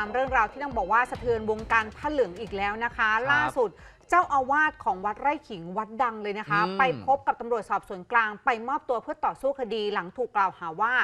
ามเรื่องราวที่ต้องบอกว่าสะเทือนวงการผ้าเหลืองอีกแล้วนะคะครับล่าสุดเจ้าอาวาสของวัดไร่ขิงวัดดังเลยนะคะ อืม ไปพบกับตำรวจสอบสวนกลาง ไปมอบตัวเพื่อต่อสู้คดีหลังถูกกล่าวหาว่า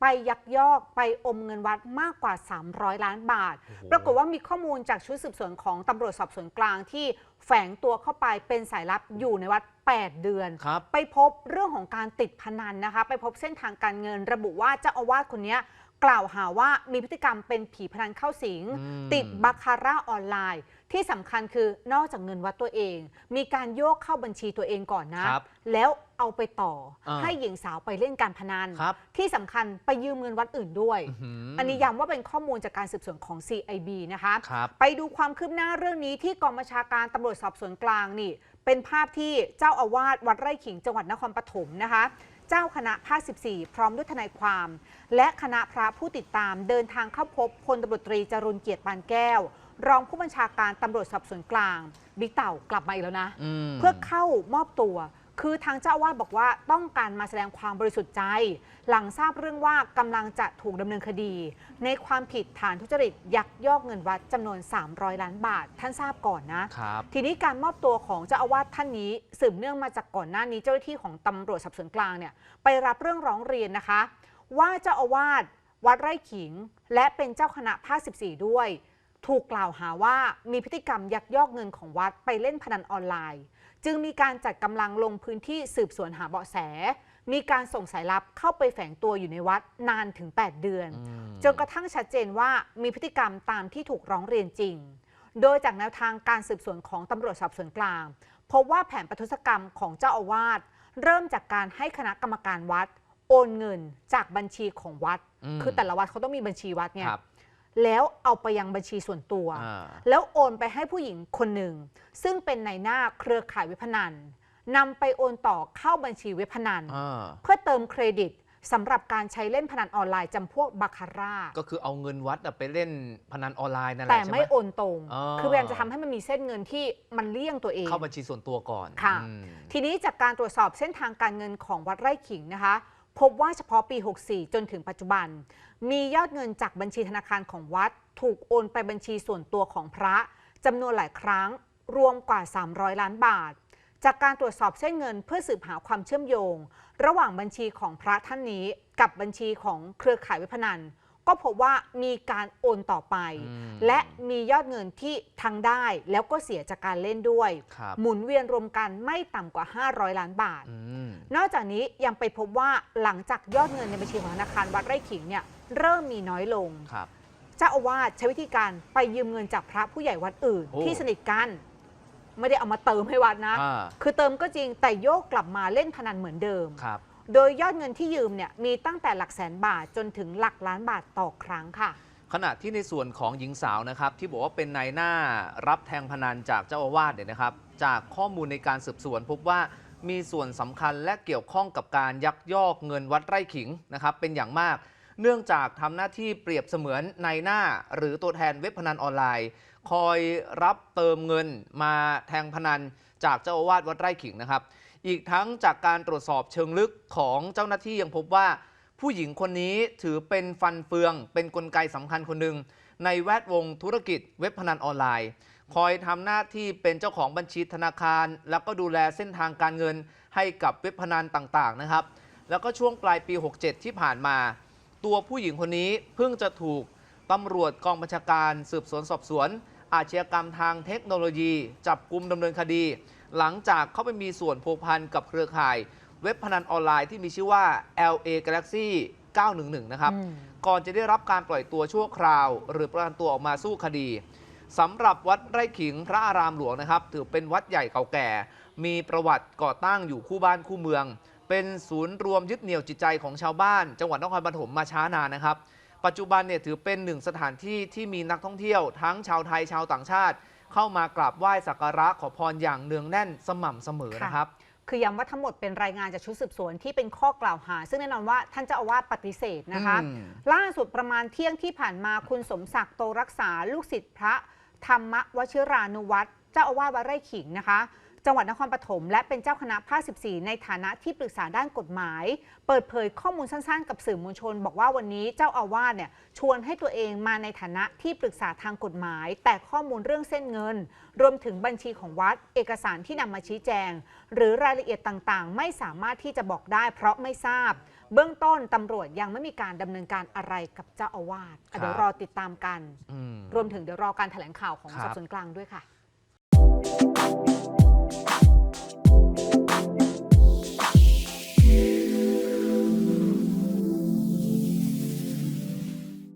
ไปยักยอกไปอมเงินวัดมากกว่า 300 ล้านบาทโอ้โหปรากฏว่ามีข้อมูลจากชุดสืบสวนของตำรวจสอบสวนกลางที่แฝงตัวเข้าไปเป็นสายลับอยู่ในวัด 8 เดือน ครับ ไปพบเรื่องของการติดพนันนะคะ ไปพบเส้นทางการเงินระบุว่าเจ้าอาวาสคนเนี้ย กล่าวหาว่ามีพฤติกรรมเป็นผีพนันเข้าสิงอืมติดบาคาร่าออนไลน์ ที่สำคัญคือนอกจากเงินวัดตัวเอง มีการโยกเข้าบัญชีตัวเองก่อนนะ ครับแล้วเอาไปต่ออ่าให้หญิงสาวไปเล่นการพนัน ครับที่สำคัญไปยืมเงินวัดอื่นด้วย อื้อหืออันนี้ย้ำว่าเป็นข้อมูลจากการสืบสวนของ CIB นะคะ ครับ ไปดูความคืบหน้าเรื่องนี้ที่กองบัญชาการตำรวจสอบสวนกลางนี่ เป็นภาพที่เจ้าอาวาสวัดไร่ขิงจังหวัดนครปฐมนะคะ เจ้าคณะภาค 14 พร้อมด้วยทนายความ และคณะพระผู้ติดตามเดินทางเข้าพบพลตำรวจตรีจรุนเกียรติปานแก้ว รองผู้บัญชาการตำรวจสอบสวนกลางบิ๊กเต่ากลับมาอีกแล้วนะมเพื่อเข้ามอบตัว คือทางเจ้าอาวาสบอกว่าต้องการมาแสดงความบริสุทธิ์ใจ หลังทราบเรื่องว่ากำลังจะถูกดำเนินคดี ในความผิดฐานทุจริตยักยอกเงินวัดจำนวน 300 ล้านบาท ท่านทราบก่อนนะ ครับ ทีนี้การมอบตัวของเจ้าอาวาสท่านนี้ สืบเนื่องมาจากก่อนหน้านี้เจ้าหน้าที่ของตำรวจสอบสวนกลางเนี่ยไปรับเรื่องร้องเรียนนะคะ ว่าเจ้าอาวาสวัดไร่ขิง และเป็นเจ้าคณะภาค 14 ด้วย ถูกกล่าวหาว่ามีพฤติกรรมยักยอกเงินของวัดไปเล่นพนันออนไลน์ จึงมีการจัดกำลังลงพื้นที่สืบสวนหาเบาะแส มีการส่งสายลับเข้าไปแฝงตัวอยู่ในวัดนานถึง 8 เดือนอืมจนกระทั่งชัดเจนว่ามีพฤติกรรมตามที่ถูกร้องเรียนจริง โดยจากแนวทางการสืบสวนของตำรวจสอบสวนกลางพบว่าแผนประทุษกรรมของเจ้าอาวาสเริ่มจากการให้คณะกรรมการวัด โอนเงินจากบัญชีของวัดมคือแต่ละวัดเขาต้องมีบัญชีวัดเนี่ยครับ แล้วเอาไปยังบัญชีส่วนตัวอ่าแล้วโอนไปให้ผู้หญิงคนหนึ่ง ซึ่งเป็นนายหน้าเครือข่ายเว็บพนันนำไปโอนต่อเข้าบัญชีเว็บพนันอ่าเพื่อเติมเครดิตสำหรับการใช้เล่นพนันออนไลน์จำพวกบาคาร่า ก็คือเอาเงินวัดอะไปเล่นพนันออนไลน์นั่นแหแต่ละใช่ไหมไม่โอนตรงอ๋อคือพยายามจะทำให้มันมีเส้นเงินที่มันเลี่ยงตัวเอง เข้าบัญชีส่วนตัวก่อน ค่ะอืมทีนี้จากการตรวจสอบเส้นทางการเงินของวัดไร่ขิงนะคะ พบว่าเฉพาะปี 64 จนถึงปัจจุบัน มียอดเงินจากบัญชีธนาคารของวัด ถูกโอนไปบัญชีส่วนตัวของพระจำนวนหลายครั้ง รวมกว่า 300 ล้านบาท จากการตรวจสอบเส้นเงินเพื่อสืบหาความเชื่อมโยง ระหว่างบัญชีของพระท่านนี้ กับบัญชีของเครือข่ายเว็บพนัน ก็พบว่ามีการโอนต่อไปอืมและมียอดเงินที่ทั้งได้แล้วก็เสียจากการเล่นด้วยครับหมุนเวียนรวมกันไม่ต่ำกว่า 500 ล้านบาทอืมนอกจากนี้ยังไปพบว่าหลังจากยอดเงินในบัญชีของธนาคารวัดไร่ขิงเนี่ยเริ่มมีน้อยลงครับเจ้าอาวาสใช้วิธีการไปยืมเงินจากพระผู้ใหญ่วัดอื่นโอ้ที่สนิทกัน ไม่ได้เอามาเติมให้วัดนะอ่าคือเติมก็จริงแต่โยกกลับมาเล่นพนันเหมือนเดิมครับ โดยยอดเงินที่ยืมเนี่ยมีตั้งแต่หลักแสนบาทจนถึงหลักล้านบาทต่อครั้งค่ะ ขณะที่ในส่วนของหญิงสาวนะครับ ที่บอกว่าเป็นนายหน้ารับแทงพนันจากเจ้าอาวาสเนี่ยนะครับ จากข้อมูลในการสืบสวนพบว่ามีส่วนสำคัญและเกี่ยวข้องกับการยักยอกเงินวัดไร่ขิงนะครับเป็นอย่างมาก เนื่องจากทำหน้าที่เปรียบเสมือนนายหน้า หรือตัวแทนเว็บพนันออนไลน์ คอยรับเติมเงินมาแทงพนันจากเจ้าอาวาสวัดไร่ขิงนะครับ อีกทั้งจากการตรวจสอบเชิงลึกของเจ้าหน้าที่ยังพบว่า ผู้หญิงคนนี้ถือเป็นฟันเฟือง เป็นนกลไกสำคัญคนหนึ่งในแวดวงธุรกิจเว็บพนันออนไลน์ คอยทำหน้าที่เป็นเจ้าของบัญชีธนาคาร แล้วก็ดูแลเส้นทางการเงินให้กับเว็บพนันต่างๆนะครับ แล้วก็ช่วงปลายปี 67 ที่ผ่านมา ตัวผู้หญิงคนนี้เพิ่งจะถูกตำรวจกองบัญชาการสืบสวนสอบสวน อาชญากรรมทางเทคโนโลยี จับกลุ่มดำเนินคดี หลังจากเข้าไปมีส่วนพัวพันกับเครือข่าย เว็บพนันออนไลน์ที่มีชื่อว่า LA Galaxy 911 นะครับอืมก่อนจะได้รับการปล่อยตัวชั่วคราว หรือประกันตัวออกมาสู้คดีสำหรับวัดไร่ขิงพระอารามหลวงนะครับ ถือเป็นวัดใหญ่เก่าแก่ มีประวัติก่อตั้งอยู่คู่บ้านคู่เมือง เป็นศูนย์รวมยึดเหนี่ยวจิตใจของชาวบ้าน จังหวัดนครปฐมมาช้านานนะครับ ปัจจุบันเนี่ยถือเป็นหนึ่งสถานที่ที่มีนักท่องเที่ยว ทั้งชาวไทยชาวต่างชาติ เข้ามากราบไหว้สักการะขอพรอย่างเนืองแน่นสม่ำเสมอนะครับคือย้ำว่าทั้งหมดเป็นรายงานจากชุดสืบสวนที่เป็นข้อกล่าวหา ซึ่งแน่นอนว่าท่านเจ้าอาวาสปฏิเสธนะคะอืมล่าสุดประมาณเที่ยงที่ผ่านมาคุณสมศักดิ์โตรักษาลูกศิษย์พระธรรมวชิรานุวัตรเจ้าอาวาสวัดไร่ขิงนะคะ จังหวัดนครปฐมและเป็นเจ้าคณะภาค 14 ในฐานะที่ปรึกษาด้านกฎหมาย เปิดเผยข้อมูลสั้นๆ กับสื่อมวลชน บอกว่าวันนี้เจ้าอาวาสเนี่ยชวนให้ตัวเองมาในฐานะที่ปรึกษาทางกฎหมาย แต่ข้อมูลเรื่องเส้นเงิน รวมถึงบัญชีของวัด เอกสารที่นำมาชี้แจง หรือรายละเอียดต่างๆ ไม่สามารถที่จะบอกได้ เพราะไม่ทราบ เบื้องต้นตำรวจยังไม่มีการดำเนินการอะไรกับเจ้าอาวาสอะเดี๋ยวรอติดตามกันอืมรวมถึงเดี๋ยวรอการแถลงข่าวของครับสอบสวนกลางด้วยค่ะ